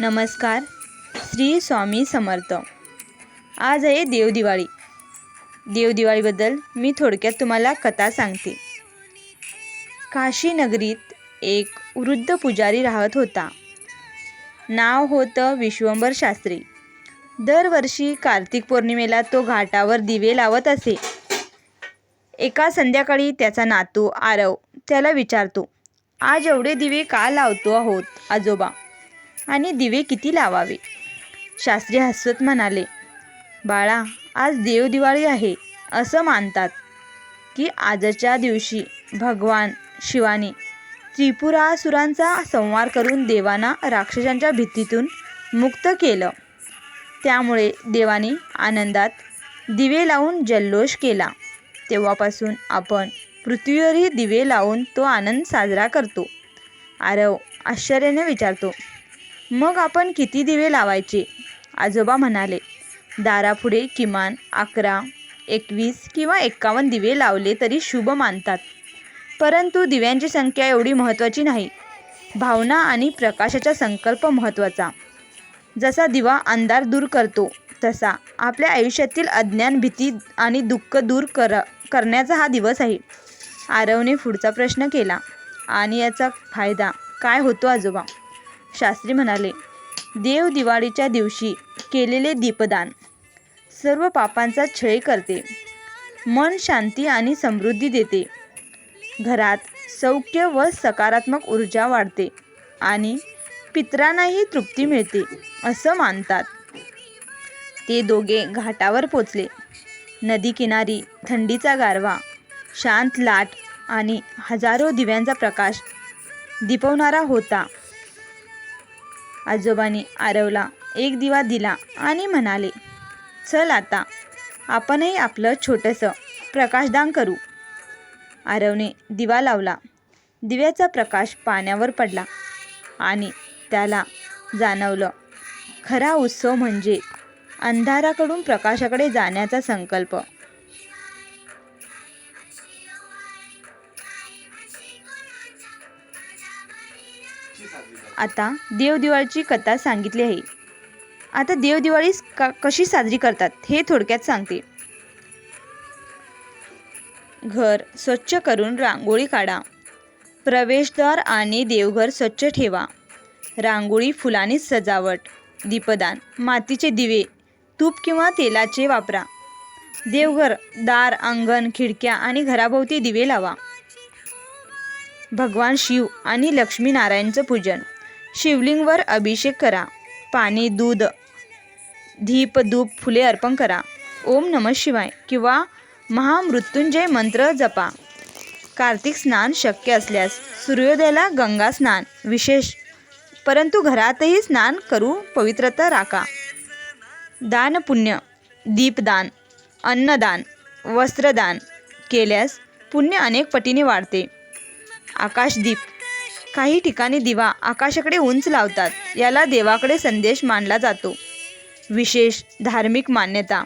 नमस्कार श्री स्वामी समर्थ. आज आहे देवदिवाळी देवदिवाळीबद्दल मी थोडक्यात तुम्हाला कथा सांगते. काशी नगरीत एक वृद्ध पुजारी राहत होता. नाव होतं विश्वंभर शास्त्री. दरवर्षी कार्तिक पौर्णिमेला तो घाटावर दिवे लावत असे. एका संध्याकाळी त्याचा नातू आरव त्याला विचारतो आज एवढे दिवे का लावतो आहोत आजोबा? आणि दिवे किती लावावे? शास्त्री हसत म्हणाले बाळा आज देवदिवाळी आहे असं मानतात की आजच्या दिवशी भगवान शिवाने त्रिपुरासुरांचा संवार करून देवांना राक्षसांच्या भीतीतून मुक्त केलं. त्यामुळे देवाने आनंदात दिवे लावून जल्लोष केला. तेव्हापासून आपण पृथ्वीवरही दिवे लावून तो आनंद साजरा करतो. आरव आश्चर्याने विचारतो मग आपण किती दिवे लावायचे? आजोबा म्हणाले दारापुढे किमान अकरा एकवीस किंवा एक्कावन्न दिवे लावले तरी शुभ मानतात. परंतु दिव्यांची संख्या एवढी महत्त्वाची नाही. भावना आणि प्रकाशाचा संकल्प महत्त्वाचा. जसा दिवा अंधार दूर करतो तसा आपल्या आयुष्यातील अज्ञान भीती आणि दुःख दूर कर करण्याचा हा दिवस आहे. आरवने पुढचा प्रश्न केला आणि याचा फायदा काय होतो आजोबा? शास्त्री म्हणाले देव दिवाळीच्या दिवशी केलेले दीपदान सर्व पापांचा छळ करते. मन शांती आणि समृद्धी देते. घरात सौख्य व सकारात्मक ऊर्जा वाढते आणि पितरांनाही तृप्ती मिळते असं मानतात. ते दोघे घाटावर पोचले. नदीकिनारी थंडीचा गारवा शांत लाट आणि हजारो दिव्यांचा प्रकाश दिपवणारा होता. आजोबांनी आरवला एक दिवा दिला आणि म्हणाले चल आता आपणही आपलं छोटंसं प्रकाशदान करू. आरवने दिवा लावला. दिव्याचा प्रकाश पाण्यावर पडला आणि त्याला जाणवलं खरा उत्सव म्हणजे अंधाराकडून प्रकाशाकडे जाण्याचा संकल्प. आता देवदिवाळीची कथा सांगितली आहे. आता देवदिवाळी का कशी साजरी करतात हे थोडक्यात सांगते. घर स्वच्छ करून रांगोळी काढा. प्रवेशद्वार आणि देवघर स्वच्छ ठेवा. रांगोळी फुलांनी सजावट दीपदान मातीचे दिवे तूप किंवा तेलाचे वापरा. देवघर दार अंगण खिडक्या आणि घराभोवती दिवे लावा. भगवान शिव आणि लक्ष्मीनारायणचं पूजन. शिवलिंगवर अभिषेक करा. पाणी दूध धीप धूप फुले अर्पण करा. ओम नम शिवाय किंवा महामृत्युंजय मंत्र जपा. कार्तिक स्नान शक्य असल्यास सूर्योदयाला गंगा स्नान विशेष परंतु घरातही स्नान करू पवित्रता राखा. दान पुण्य दीपदान अन्नदान वस्त्रदान केल्यास पुण्य अनेक पटीने वाढते. आकाशदीप. काही ठिकाणी दिवा आकाशाकडे उंच लावतात. याला देवाकडे संदेश मानला जातो. विशेष धार्मिक मान्यता.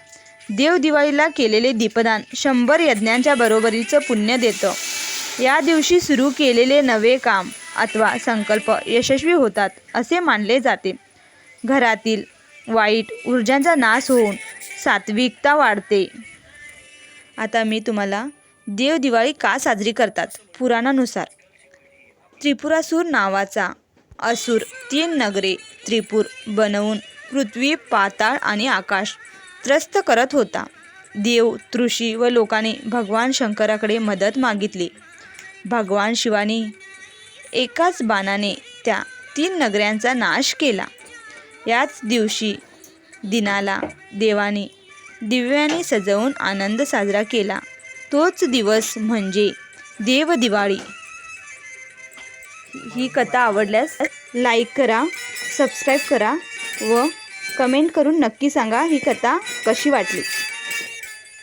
देव दिवाळीला केलेले दीपदान शंभर यज्ञांच्या बरोबरीचं पुण्य देतं. या दिवशी सुरू केलेले नवे काम अथवा संकल्प यशस्वी होतात असे मानले जाते. घरातील वाईट ऊर्जांचा नाश होऊन सात्विकता वाढते. आता मी तुम्हाला देव दिवाळी का साजरी करतात? पुराणानुसार. त्रिपुरासूर नावाचा असुर तीन नगरे त्रिपूर बनवून पृथ्वी पाताळ आणि आकाश त्रस्त करत होता. देव तृषी व लोकांनी भगवान शंकराकडे मदत मागितली. भगवान शिवानी एकाच बाणाने त्या तीन नगऱ्यांचा नाश केला. याच दिवशी दिनाला देवाने दिव्याने सजवून आनंद साजरा केला. तोच दिवस म्हणजे देव दिवाळी ही कथा आवडल्यास लाईक करा सबस्क्राईब करा व कमेंट करून नक्की सांगा ही कथा कशी वाटली.